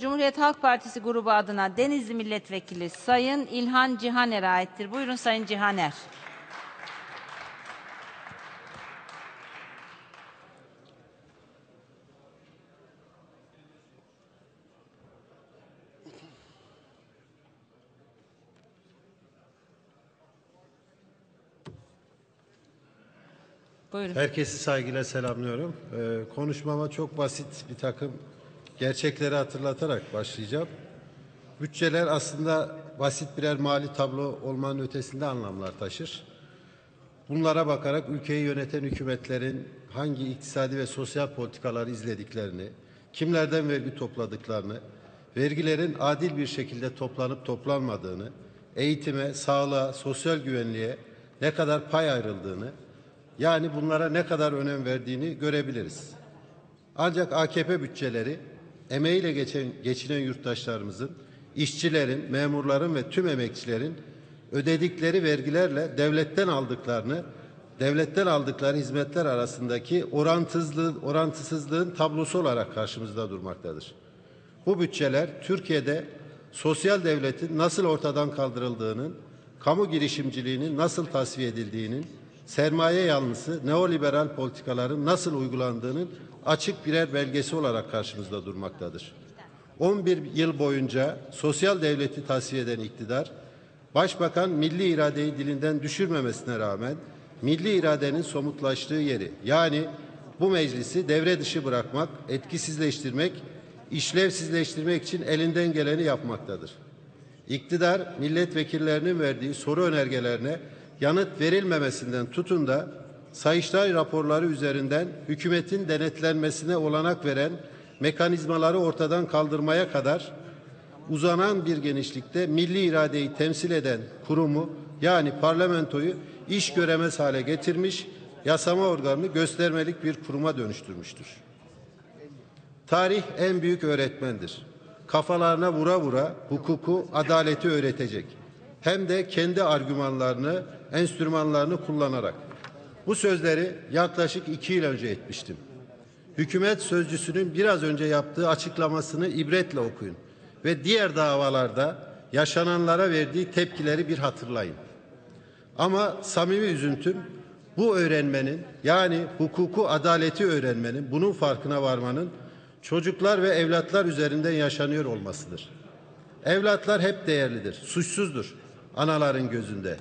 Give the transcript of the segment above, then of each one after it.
Cumhuriyet Halk Partisi grubu adına Denizli Milletvekili Sayın İlhan Cihaner'e aittir. Buyurun Sayın Cihaner. Buyurun. Herkesi saygıyla selamlıyorum. Ee, konuşmama çok basit bir takım gerçekleri hatırlatarak başlayacağım. Bütçeler aslında basit birer mali tablo olmanın ötesinde anlamlar taşır. Bunlara bakarak ülkeyi yöneten hükümetlerin hangi iktisadi ve sosyal politikaları izlediklerini, kimlerden vergi topladıklarını, vergilerin adil bir şekilde toplanıp toplanmadığını, eğitime, sağlığa, sosyal güvenliğe ne kadar pay ayrıldığını, yani bunlara ne kadar önem verdiğini görebiliriz. Ancak AKP bütçeleri emeğiyle geçen, geçinen yurttaşlarımızın, işçilerin, memurların ve tüm emekçilerin ödedikleri vergilerle devletten aldıklarını, devletten aldıkları hizmetler arasındaki orantısızlığın, orantısızlığın tablosu olarak karşımızda durmaktadır. Bu bütçeler Türkiye'de sosyal devletin nasıl ortadan kaldırıldığının, kamu girişimciliğinin nasıl tasfiye edildiğinin, sermaye yanlısı neoliberal politikaların nasıl uygulandığının açık birer belgesi olarak karşımızda durmaktadır. 11 yıl boyunca sosyal devleti tasfiye eden iktidar, Başbakan milli iradeyi dilinden düşürmemesine rağmen milli iradenin somutlaştığı yeri yani bu meclisi devre dışı bırakmak, etkisizleştirmek, işlevsizleştirmek için elinden geleni yapmaktadır. İktidar milletvekillerinin verdiği soru önergelerine yanıt verilmemesinden tutun da Sayıştay raporları üzerinden hükümetin denetlenmesine olanak veren mekanizmaları ortadan kaldırmaya kadar uzanan bir genişlikte milli iradeyi temsil eden kurumu yani parlamentoyu iş göremez hale getirmiş, yasama organını göstermelik bir kuruma dönüştürmüştür. Tarih en büyük öğretmendir. Kafalarına vura vura hukuku, adaleti öğretecek. Hem de kendi argümanlarını, enstrümanlarını kullanarak. Bu sözleri yaklaşık iki yıl önce etmiştim. Hükümet sözcüsünün biraz önce yaptığı açıklamasını ibretle okuyun ve diğer davalarda yaşananlara verdiği tepkileri bir hatırlayın. Ama samimi üzüntüm bu öğrenmenin yani hukuku adaleti öğrenmenin bunun farkına varmanın çocuklar ve evlatlar üzerinden yaşanıyor olmasıdır. Evlatlar hep değerlidir, suçsuzdur anaların gözünde.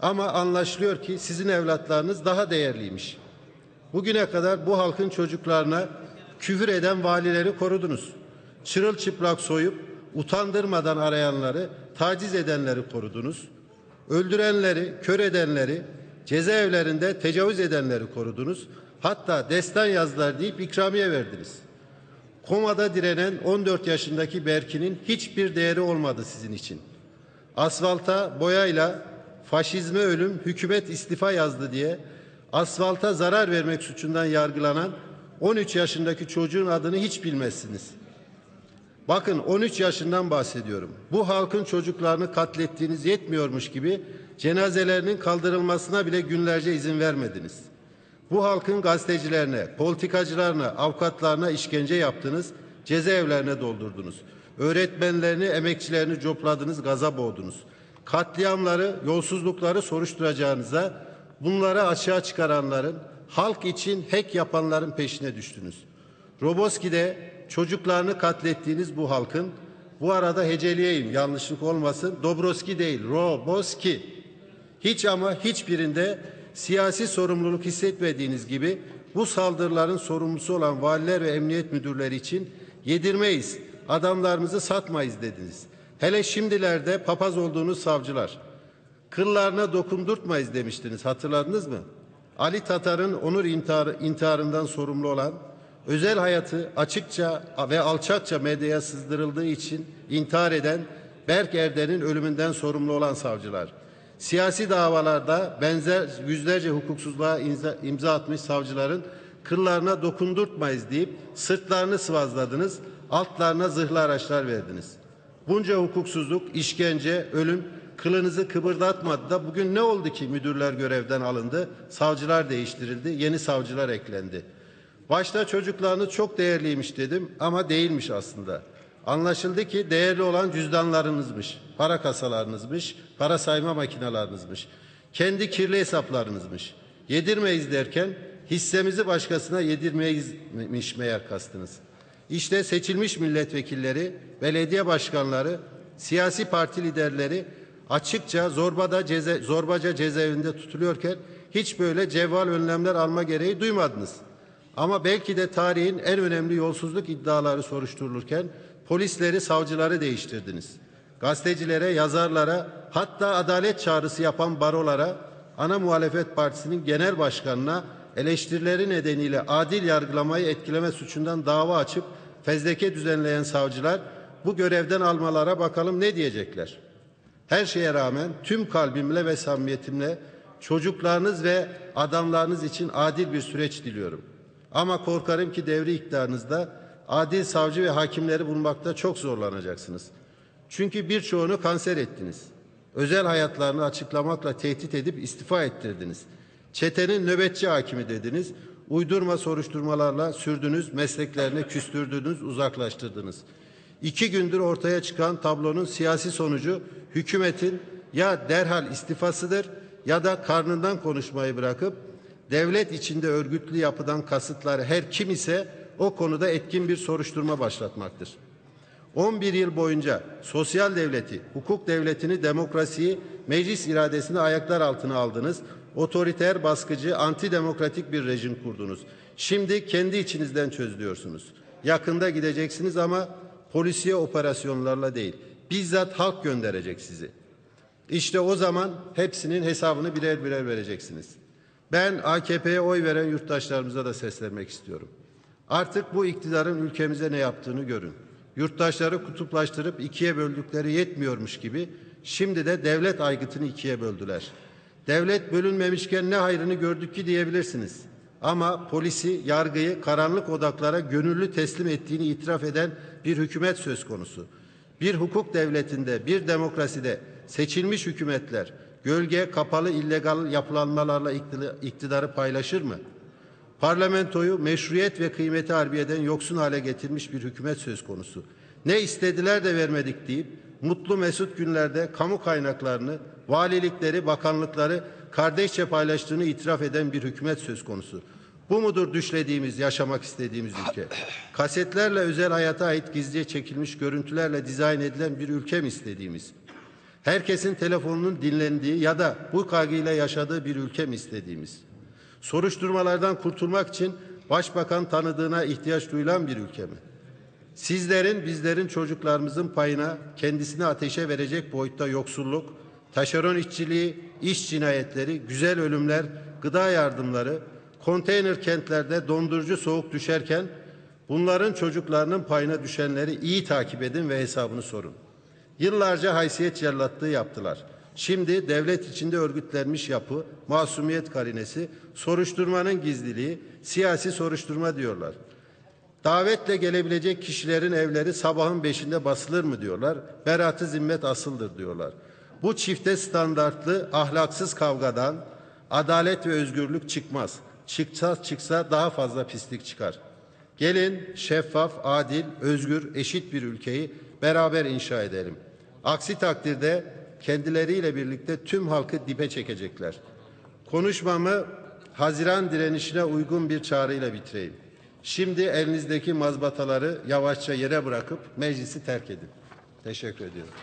Ama anlaşılıyor ki sizin evlatlarınız daha değerliymiş. Bugüne kadar bu halkın çocuklarına küfür eden valileri korudunuz. Çırılçıplak soyup utandırmadan arayanları, taciz edenleri korudunuz. Öldürenleri, kör edenleri, cezaevlerinde tecavüz edenleri korudunuz. Hatta destan yazdılar deyip ikramiye verdiniz. Komada direnen 14 yaşındaki Berkin'in hiçbir değeri olmadı sizin için. Asfalta boyayla faşizme ölüm hükümet istifa yazdı diye asfalta zarar vermek suçundan yargılanan 13 yaşındaki çocuğun adını hiç bilmezsiniz. Bakın 13 yaşından bahsediyorum. Bu halkın çocuklarını katlettiğiniz yetmiyormuş gibi cenazelerinin kaldırılmasına bile günlerce izin vermediniz. Bu halkın gazetecilerine, politikacılarına, avukatlarına işkence yaptınız, cezaevlerine doldurdunuz. Öğretmenlerini, emekçilerini copladınız, gaza boğdunuz. Katliamları, yolsuzlukları soruşturacağınıza bunları açığa çıkaranların, halk için hack yapanların peşine düştünüz. Roboski'de çocuklarını katlettiğiniz bu halkın, bu arada heceleyeyim yanlışlık olmasın, Dobroski değil, Roboski. Hiç ama hiçbirinde siyasi sorumluluk hissetmediğiniz gibi bu saldırıların sorumlusu olan valiler ve emniyet müdürleri için yedirmeyiz, adamlarımızı satmayız dediniz. Hele şimdilerde papaz olduğunuz savcılar, kıllarına dokundurtmayız demiştiniz hatırladınız mı? Ali Tatar'ın onur intiharı, intiharından sorumlu olan, özel hayatı açıkça ve alçakça medyaya sızdırıldığı için intihar eden Berk Erden'in ölümünden sorumlu olan savcılar, siyasi davalarda benzer yüzlerce hukuksuzluğa imza, imza atmış savcıların kıllarına dokundurtmayız deyip sırtlarını sıvazladınız, altlarına zırhlı araçlar verdiniz. Bunca hukuksuzluk, işkence, ölüm kılınızı kıpırdatmadı da bugün ne oldu ki müdürler görevden alındı, savcılar değiştirildi, yeni savcılar eklendi. Başta çocuklarınız çok değerliymiş dedim ama değilmiş aslında. Anlaşıldı ki değerli olan cüzdanlarınızmış, para kasalarınızmış, para sayma makinalarınızmış, kendi kirli hesaplarınızmış. Yedirmeyiz derken hissemizi başkasına yedirmeyizmiş meğer kastınız. İşte seçilmiş milletvekilleri, belediye başkanları, siyasi parti liderleri açıkça zorbada ceze, zorbaca cezaevinde tutuluyorken hiç böyle cevval önlemler alma gereği duymadınız. Ama belki de tarihin en önemli yolsuzluk iddiaları soruşturulurken polisleri, savcıları değiştirdiniz. Gazetecilere, yazarlara, hatta adalet çağrısı yapan barolara, ana muhalefet partisinin genel başkanına eleştirileri nedeniyle adil yargılamayı etkileme suçundan dava açıp fezleke düzenleyen savcılar bu görevden almalara bakalım ne diyecekler. Her şeye rağmen tüm kalbimle ve samimiyetimle çocuklarınız ve adamlarınız için adil bir süreç diliyorum. Ama korkarım ki devri iktidarınızda adil savcı ve hakimleri bulmakta çok zorlanacaksınız. Çünkü birçoğunu kanser ettiniz. Özel hayatlarını açıklamakla tehdit edip istifa ettirdiniz. Çetenin nöbetçi hakimi dediniz. Uydurma soruşturmalarla sürdünüz, mesleklerine küstürdünüz, uzaklaştırdınız. İki gündür ortaya çıkan tablonun siyasi sonucu hükümetin ya derhal istifasıdır ya da karnından konuşmayı bırakıp devlet içinde örgütlü yapıdan kasıtları her kim ise o konuda etkin bir soruşturma başlatmaktır. 11 yıl boyunca sosyal devleti, hukuk devletini, demokrasiyi, meclis iradesini ayaklar altına aldınız. Otoriter, baskıcı, antidemokratik bir rejim kurdunuz. Şimdi kendi içinizden çözülüyorsunuz. Yakında gideceksiniz ama polisiye operasyonlarla değil. Bizzat halk gönderecek sizi. İşte o zaman hepsinin hesabını birer birer vereceksiniz. Ben AKP'ye oy veren yurttaşlarımıza da seslenmek istiyorum. Artık bu iktidarın ülkemize ne yaptığını görün. Yurttaşları kutuplaştırıp ikiye böldükleri yetmiyormuş gibi şimdi de devlet aygıtını ikiye böldüler. Devlet bölünmemişken ne hayrını gördük ki diyebilirsiniz. Ama polisi, yargıyı karanlık odaklara gönüllü teslim ettiğini itiraf eden bir hükümet söz konusu. Bir hukuk devletinde, bir demokraside seçilmiş hükümetler gölge, kapalı, illegal yapılanmalarla iktidarı paylaşır mı? Parlamentoyu meşruiyet ve kıymeti harbiyeden yoksun hale getirmiş bir hükümet söz konusu. Ne istediler de vermedik deyip mutlu mesut günlerde kamu kaynaklarını, valilikleri, bakanlıkları kardeşçe paylaştığını itiraf eden bir hükümet söz konusu. Bu mudur düşlediğimiz, yaşamak istediğimiz ülke? Kasetlerle özel hayata ait gizlice çekilmiş görüntülerle dizayn edilen bir ülke mi istediğimiz? Herkesin telefonunun dinlendiği ya da bu kaygıyla yaşadığı bir ülke mi istediğimiz? Soruşturmalardan kurtulmak için başbakan tanıdığına ihtiyaç duyulan bir ülke mi? Sizlerin, bizlerin çocuklarımızın payına kendisini ateşe verecek boyutta yoksulluk, taşeron işçiliği, iş cinayetleri, güzel ölümler, gıda yardımları, konteyner kentlerde dondurucu soğuk düşerken bunların çocuklarının payına düşenleri iyi takip edin ve hesabını sorun. Yıllarca haysiyet cellatlığı yaptılar. Şimdi devlet içinde örgütlenmiş yapı, masumiyet karinesi, soruşturmanın gizliliği, siyasi soruşturma diyorlar. Davetle gelebilecek kişilerin evleri sabahın beşinde basılır mı diyorlar. Beratı zimmet asıldır diyorlar. Bu çifte standartlı ahlaksız kavgadan adalet ve özgürlük çıkmaz. Çıksa çıksa daha fazla pislik çıkar. Gelin şeffaf, adil, özgür, eşit bir ülkeyi beraber inşa edelim. Aksi takdirde kendileriyle birlikte tüm halkı dibe çekecekler. Konuşmamı Haziran direnişine uygun bir çağrıyla bitireyim. Şimdi elinizdeki mazbataları yavaşça yere bırakıp meclisi terk edin. Teşekkür ediyorum.